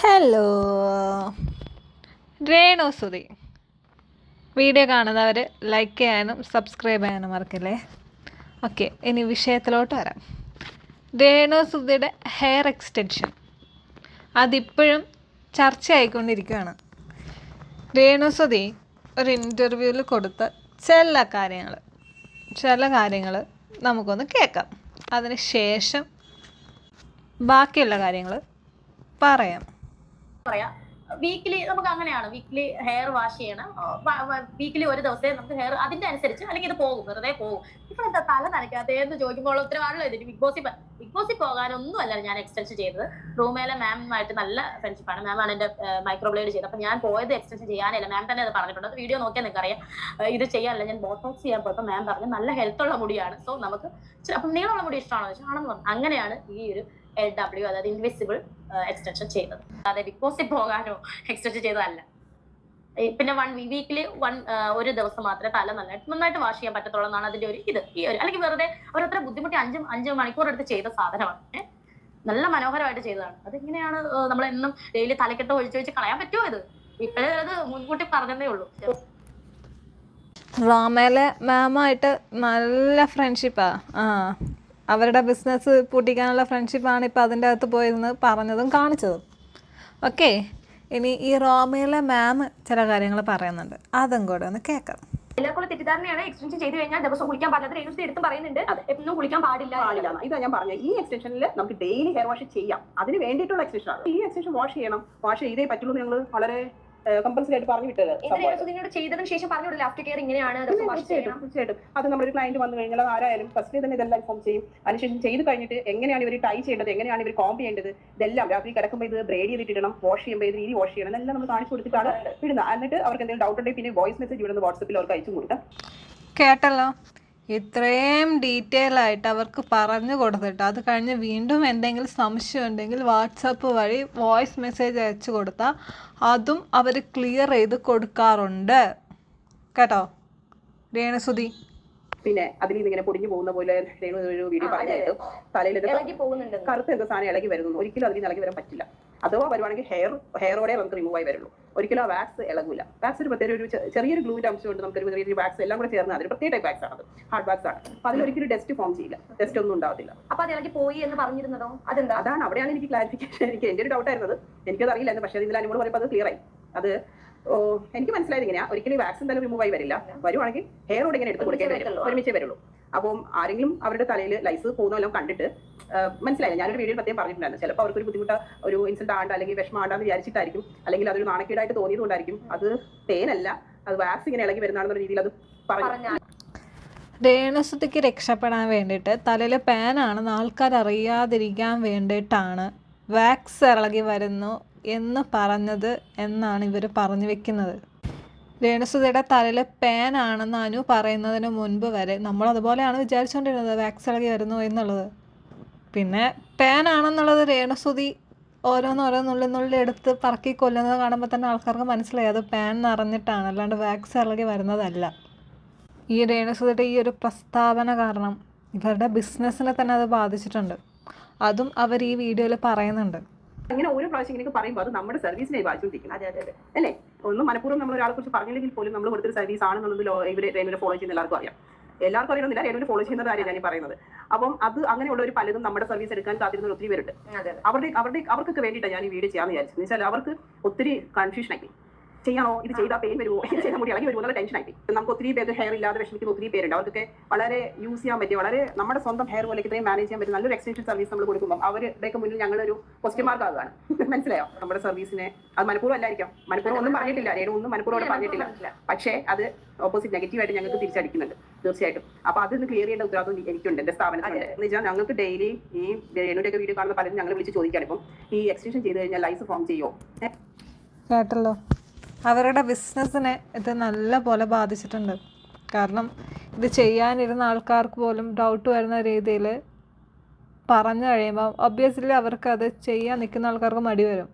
Hello Renu Sudhi. Video കാണുന്നവർ like ചെയ്യാനും subscribe ചെയ്യാനും മറക്കല്ലേ? ഓക്കെ ഇനി വിഷയത്തിലോട്ട് വരാം. രേണു സുധിയുടെ ഹെയർ എക്സ്റ്റെൻഷൻ അതിപ്പോഴും ചർച്ചയായിക്കൊണ്ടിരിക്കുകയാണ്. രേണു സുധി ഒരു ഇന്റർവ്യൂവിൽ കൊടുത്ത ചില കാര്യങ്ങൾ ചില കാര്യങ്ങൾ നമുക്കൊന്ന് കേൾക്കാം. അതിന് ശേഷം ബാക്കിയുള്ള കാര്യങ്ങൾ പറയാം. പറയാം. വീക്കിലി നമുക്ക് അങ്ങനെയാണ്. വീക്കിലി ഹെയർ വാഷ് ചെയ്യണം. വീക്കിലി ഒരു ദിവസമേ നമുക്ക് ഹെയർ അതിന്റെ അനുസരിച്ച് അല്ലെങ്കിൽ ഇത് പോകും. വെറുതെ പോകും. ഇപ്പൊ എന്താ തല നനയ്ക്കാതെ എന്ന് ചോദിക്കുമ്പോൾ ഉത്തരവാദിത്തം ഇതിന് ബിഗ് ബോസിൽ ബിഗ് ബോസിൽ പോകാനൊന്നും അല്ല ഞാൻ എക്സ്റ്റൻഷൻ ചെയ്തത്. റൂമേലെ മാമുമായിട്ട് നല്ല ഫ്രണ്ട്ഷിപ്പാണ് മാമാണ് എന്റെ മൈക്രോബ്ലേഡ് ചെയ്തത്. അപ്പൊ ഞാൻ പോയത് എക്സ്റ്റൻഷൻ ചെയ്യാനില്ല മാം തന്നെ അത് പറഞ്ഞിട്ടുണ്ട്. അത് വീഡിയോ നോക്കിയാൽ നിങ്ങൾക്ക് അറിയാം ഇത് ചെയ്യാനല്ല. ഞാൻ ബോട്ടോക്സ് ചെയ്യാൻ പോയപ്പോൾ മാം പറഞ്ഞു നല്ല ഹെൽത്തുള്ള മുടിയാണ്. സോ നമുക്ക് അപ്പം നീളമുള്ള മുടി ഇഷ്ടമാണോ? ആണെന്ന് പറഞ്ഞു. അങ്ങനെയാണ് ഈ ഒരു എൽ ഡബ്ല്യു അതായത് ഇൻവിസിബിൾ എക്സ്റ്റൻഷൻ ചെയ്തത്. അതെ ബിഗ് ബോസിൽ പോകാനോ എക്സ്റ്റൻഷൻ ചെയ്തതല്ല. പിന്നെ വൺ വീക്കിൽ വൺ ഒരു ദിവസം മാത്രമേ തല നന്നായിട്ട് നന്നായിട്ട് വാഷ് ചെയ്യാൻ പറ്റത്തുള്ളൂ എന്നാണ് അതിന്റെ ഒരു ഇത്. ഈ ഒരു അല്ലെങ്കിൽ വെറുതെ അവരത്ര ബുദ്ധിമുട്ടി അഞ്ച് അഞ്ച് മണിക്കൂർ എടുത്ത് ചെയ്ത സാധനമാണ്? നല്ല മനോഹരമായിട്ട് ചെയ്തതാണ്. അതെങ്ങനെയാണ് നമ്മൾ എന്നും ഡെയിലി തലക്കെട്ട് ഒഴിച്ചു വെച്ച് കളയാൻ പറ്റുമോ ഇത്? ഇപ്പോഴേ അത് മുൻകൂട്ടി പറഞ്ഞതേ ഉള്ളൂ. ഡ്രാമയിലെ മാമായിട്ട് നല്ല ഫ്രണ്ട്ഷിപ്പാ ആ. അവരുടെ ബിസിനസ് പൂട്ടിക്കാനുള്ള ഫ്രണ്ട്ഷിപ്പാണ് ഇപ്പോൾ അതിന്റെ അകത്ത് പോയിരുന്ന് പറഞ്ഞതും കാണിച്ചതും. ഓക്കെ ഇനി ഈ റോമയിലെ മാം ചില കാര്യങ്ങൾ പറയുന്നുണ്ട്. അതും കൂടെ ഒന്ന് കേൾക്കാം. എല്ലാവർക്കും തെറ്റിദ്ധാരണയാണ്. എക്സ്റ്റൻഷൻ ചെയ്ത് കഴിഞ്ഞാൽ ദിവസം കുളിക്കാൻ പാടില്ല. രേണുസ് എടുത്തും പറയുന്നുണ്ട്. എന്നും കുളിക്കാൻ പാടില്ല പാടില്ല ഇതാ ഞാൻ പറഞ്ഞത്. ഈ എക്സ്റ്റൻഷനിൽ നമുക്ക് ഡെയിലി ഹെയർ വാഷ് ചെയ്യാം. അതിന് വേണ്ടിയിട്ടുള്ള എക്സ്റ്റൻഷൻ ആണ്. ഈ എക്സ്റ്റൻഷൻ വാഷ് ചെയ്യണം. വാഷ് ചെയ്തേ പറ്റുള്ളൂ ഞങ്ങൾ വളരെ കമ്പൽസറി ആയിട്ട് പറഞ്ഞു വിട്ടത് ഇത് ചെയ്തതിന് ശേഷം പറഞ്ഞിട്ടില്ല ആഫ്റ്റർ കെയർ ഇങ്ങനെയാണ് തീർച്ചയായിട്ടും ചെയ്യണം തീർച്ചയായിട്ടും. അത് നമ്മുടെ ക്ലയന്റ് വന്നു കഴിഞ്ഞാൽ ആരായാലും ഫസ്റ്റ് തന്നെ ഇതെല്ലാം ഇൻഫോം ചെയ്യും. അതിനുശേഷം ചെയ്ത് കഴിഞ്ഞിട്ട് എങ്ങനെയാണ് ഇവർ ടൈ ചെയ്യേണ്ടത് എങ്ങനെയാണ് ഇവർ കോമ്പ് ചെയ്യേണ്ടത് ഇതെല്ലാം രാത്രി കിടക്കുമ്പോൾ ഇത് ബ്രേഡ് ചെയ്തിട്ടിടണം വാഷ് ചെയ്യുമ്പോൾ ഇത് രീതി വാഷ് ചെയ്യണം എന്നെല്ലാം നമ്മൾ കാണിച്ചു കൊടുത്തിട്ടാണ് വിടുന്നത്. എന്നിട്ട് അവർക്ക് എന്തെങ്കിലും ഡൗട്ട് ഉണ്ടെങ്കിൽ പിന്നെ വോയിസ് മെസ്സേജ് ഇവിടുന്ന് വാട്സപ്പിൽ അവർക്ക് അയച്ചു കൊടുക്കാം. കേട്ടല്ലോ. ഇത്രയും ഡീറ്റെയിൽ ആയിട്ട് അവർക്ക് പറഞ്ഞു കൊടുത്തിട്ട് അത് കഴിഞ്ഞ് വീണ്ടും എന്തെങ്കിലും സംശയം ഉണ്ടെങ്കിൽ വാട്സപ്പ് വഴി വോയിസ് മെസ്സേജ് അയച്ചു കൊടുത്താൽ അതും അവർ ക്ലിയർ ചെയ്ത് കൊടുക്കാറുണ്ട്. കേട്ടോ? രേണുസുതി പിന്നെ അതിൽ നിന്ന് ഇങ്ങനെ പൊടിഞ്ഞു പോകുന്ന പോലെ രേണു ഒരു വീഡിയോ പറഞ്ഞായിട്ട് തലയിൽ കറുത്ത എന്തോ സാധനം ഇളകി വരുന്നു. ഒരിക്കലും അതിൽ നിന്ന് ഇളകി വരാൻ പറ്റില്ല. അഥവാ വരുവാണെങ്കിൽ ഹെയർ ഹെയറോടെ നമുക്ക് റിമൂവ് ആയി വരുള്ളൂ. ഒരിക്കലും ആ വാക്സ് ഇളകൂല. വാക്സ് ഒരു പ്രത്യേക ഒരു ചെറിയൊരു ഗ്ലൂവിന്റെ അംശമുണ്ട് നമുക്ക് ഒരു ചെറിയൊരു വാക്സ് എല്ലാം കൂടെ ചേർന്ന് അതൊരു പ്രത്യേക ടൈപ്പ് വാക്സ് ആണ് ഹാർഡ് വാക്സ് ആണ്. അപ്പൊ അതിലൊരിക്കലും ഡസ്റ്റ് ഫോം ചെയ്യില്ല. ഡസ്റ്റ് ഒന്നും ഉണ്ടാവത്തില്ല. അപ്പൊ അത് ഇളകി പോയി എന്ന് പറഞ്ഞിരുന്നതോ? അതെന്താ? അതാണ് അവിടെയാണ് എനിക്ക് ക്ലാരിഫിക്കേഷൻ എനിക്ക് എന്റെ ഒരു ഡൗട്ട് ആയിരുന്നത്. എനിക്കത് അറിയില്ലായിരുന്നു. പക്ഷേ ഇതിൽ അനുമോട് പറയുമ്പോൾ അത് ക്ലിയർ ആയി. അത് എനിക്ക് മനസ്സിലായത് ഇങ്ങനെയാ. ഒരിക്കലും വാക്സിൻ തന്നെ റിമൂവ് ആയി വരില്ല. വരുവാണെങ്കിൽ ഹെയറോട് ഇങ്ങനെ എടുത്ത് കൊടുക്കേണ്ടി വരും. ഒരുമിച്ചേ വരുള്ളൂ. അപ്പം ആരെങ്കിലും അവരുടെ തലയിൽ ലൈസ് പോകുന്നതെല്ലാം കണ്ടിട്ട് മനസ്സിലായില്ല. ഞാനൊരു വീഡിയോ പ്രത്യേകം പറഞ്ഞിട്ടുണ്ടായിരുന്നു. ചിലപ്പോൾ അവർക്ക് ഒരു ബുദ്ധിമുട്ട് ഒരു ഇൻസൾട്ട് ആണ്ട അല്ലെങ്കിൽ വിഷമം ആണ്ടാന്ന് വിചാരിച്ചിട്ടായിരിക്കും. അല്ലെങ്കിൽ അതൊരു നാണക്കേടായിട്ട് തോന്നിയതുകൊണ്ടായിരിക്കും. അത് തേനല്ല അത് വാക്സ് ഇങ്ങനെ ഇളകി വരുന്നതാണെന്ന രീതിയിൽ അത് പറഞ്ഞു. രേണുസുതിക്ക് രക്ഷപ്പെടാൻ വേണ്ടിയിട്ട് തലയിൽ പാനാണെന്ന് ആൾക്കാർ അറിയാതിരിക്കാൻ വേണ്ടിയിട്ടാണ് വാക്സ് ഇളകി വരുന്നു എന്ന് പറഞ്ഞത് എന്നാണ് ഇവർ പറഞ്ഞു വെക്കുന്നത്. രേണുസുതിയുടെ തലയിൽ ആണെന്ന് അനു പറയുന്നതിന് മുൻപ് വരെ നമ്മൾ അതുപോലെയാണ് വിചാരിച്ചുകൊണ്ടിരുന്നത് വാക്സ് ഇളകി വരുന്നു എന്നുള്ളത്. പിന്നെ പാനാണെന്നുള്ളത് രേണുസുതി ഓരോന്നോരോന്നുള്ളിൽ നുള്ളി എടുത്ത് പറക്കി കൊല്ലുന്നത് കാണുമ്പോൾ തന്നെ ആൾക്കാർക്ക് മനസ്സിലായി. അത് പാൻ നിറഞ്ഞിട്ടാണ് അല്ലാണ്ട് വാക്സ് ഇളകി വരുന്നതല്ല. ഈ രേണുസുധയുടെ ഈ ഒരു പ്രസ്താവന കാരണം ഇവരുടെ ബിസിനസ്സിനെ തന്നെ അത് ബാധിച്ചിട്ടുണ്ട്. അതും അവർ ഈ വീഡിയോയിൽ പറയുന്നുണ്ട്. ഇങ്ങനെ ഓരോ പ്രാവശ്യം ഇങ്ങനെ പറയുമ്പോൾ അത് നമ്മുടെ സർവീസിനെ ബാധിച്ചുകൊണ്ടിരിക്കുന്നത് അതെ അതെ അതെ. അല്ലേ? ഒന്നും മനഃപൂർവം നമ്മൾ ഒരാളെ കുറിച്ച് പറഞ്ഞില്ലെങ്കിൽ പോലും നമ്മൾ കൊടുത്തൊരു സർവീസ് ആണെന്നുള്ളത് ഇവർ റെയിൽവേ ഫോളോ ചെയ്യുന്ന എല്ലാവർക്കും അറിയാം. എല്ലാവർക്കും അറിയണമെന്നില്ല റെയിൽവേ ഫോളോ ചെയ്യുന്ന കാര്യം ഞാൻ പറയുന്നത്. അപ്പം അത് അങ്ങനെയുള്ള ഒരു പലതും നമ്മുടെ സർവീസ് എടുക്കാൻ കാത്തിരുന്ന ഒത്തിരി പേരുണ്ട്. അവരുടെ അവരുടെ അവർക്കൊക്കെ വേണ്ടിയിട്ടാണ് ഞാൻ ഈ വീഡിയോ ചെയ്യാമെന്ന് വിചാരിച്ചത്. എന്ന് വെച്ചാൽ അവർക്ക് ഒത്തിരി കൺഫ്യൂഷൻ ആയി. ചെയ്യണോ ഇത് ചെയ്താൽ പെയിൻ വരുമോ? ഇത് ചെയ്താൽ മുടി ഇളകി വരുമോ എന്നുള്ള ടെൻഷൻ ആയി നമുക്ക് ഒത്തിരി പേര് ഹെയർ ഇല്ലാതെ വിഷമിക്കുന്ന ഒത്തിരി പേരുണ്ട്. അവർക്കൊക്കെ വളരെ യൂസ് ചെയ്യാൻ പറ്റിയ വളരെ നമ്മുടെ സ്വന്തം ഹെയർ പോലെ ഇത്രയും മാനേജ് ചെയ്യാൻ പറ്റുന്ന നല്ലൊരു എക്സ്റ്റൻഷൻ സർവീസ് നമ്മൾ കൊടുക്കുമ്പോൾ അവരുടെയൊക്കെ മുന്നിൽ ഞങ്ങളൊരു ക്വസ്റ്റ്യൻ മാർക്ക് ആകുകയാണ്. മനസ്സിലായോ? നമ്മുടെ സർവീസിനെ അത് മനഃപൂർവം അല്ലായിരിക്കാം. മനഃപൂർവം ഒന്നും പറഞ്ഞിട്ടില്ല. രേണു ഒന്നും മനഃപൂർവം പറഞ്ഞിട്ടില്ല. പക്ഷേ അത് ഓപ്പോസിറ്റ് നെഗറ്റീവായിട്ട് ഞങ്ങൾക്ക് തിരിച്ചടിക്കുന്നുണ്ട്. തീർച്ചയായിട്ടും. അപ്പൊ അതിന് ക്ലിയർ ചെയ്യേണ്ട ഉത്തരവാദിത്വം എനിക്കുണ്ട്. എന്റെ സ്ഥാപനത്തിലുണ്ട്. എന്ന് വെച്ചാൽ ഞങ്ങൾക്ക് ഡെയിലി ഈ രേണുടെ ഒക്കെ വീഡിയോ കാണുന്ന പലരും ഞങ്ങൾ വിളിച്ച് ചോദിക്കാൻ ഇപ്പം ഈ എക്സ്റ്റൻഷൻ ചെയ്ത് കഴിഞ്ഞാൽ ലൈസ് ഫോം ചെയ്യുമോ കേട്ടല്ലോ. അവരുടെ ബിസിനസ്സിനെ ഇത് നല്ല പോലെ ബാധിച്ചിട്ടുണ്ട്. കാരണം ഇത് ചെയ്യാനിരുന്ന ആൾക്കാർക്ക് പോലും ഡൗട്ട് വരുന്ന രീതിയിൽ പറഞ്ഞു കഴിയുമ്പോൾ ഒബ്വിയസ്ലി അവർക്ക് അത് ചെയ്യാൻ നിൽക്കുന്ന ആൾക്കാർക്ക് മടി വരും.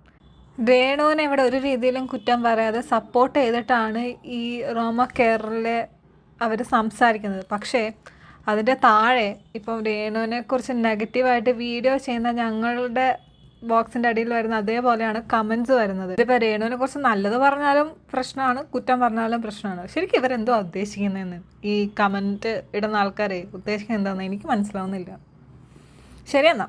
രേണുവിനെ ഇവിടെ ഒരു രീതിയിലും കുറ്റം പറയാതെ സപ്പോർട്ട് ചെയ്തിട്ടാണ് ഈ റോമ കെയറിലെ അവർ സംസാരിക്കുന്നത്. പക്ഷേ അതിന്റെ താഴെ ഇപ്പം രേണുവിനെ കുറിച്ച് നെഗറ്റീവായിട്ട് വീഡിയോ ചെയ്യുന്ന ഞങ്ങളുടെ ബോക്സിന്റെ അടിയിൽ വരുന്ന അതേപോലെയാണ് കമൻസ് വരുന്നത്. ഇതിപ്പോൾ രേണുവിനെ കുറിച്ച് നല്ലത് പറഞ്ഞാലും പ്രശ്നമാണ് കുറ്റം പറഞ്ഞാലും പ്രശ്നമാണ്. ശരിക്കും ഇവരെന്തോ ഉദ്ദേശിക്കുന്നതെന്ന് ഈ കമന്റ് ഇടുന്ന ആൾക്കാരെ ഉദ്ദേശിക്കുന്നത് എന്താണെന്ന് എനിക്ക് മനസ്സിലാവുന്നില്ല. ശരി എന്നാ.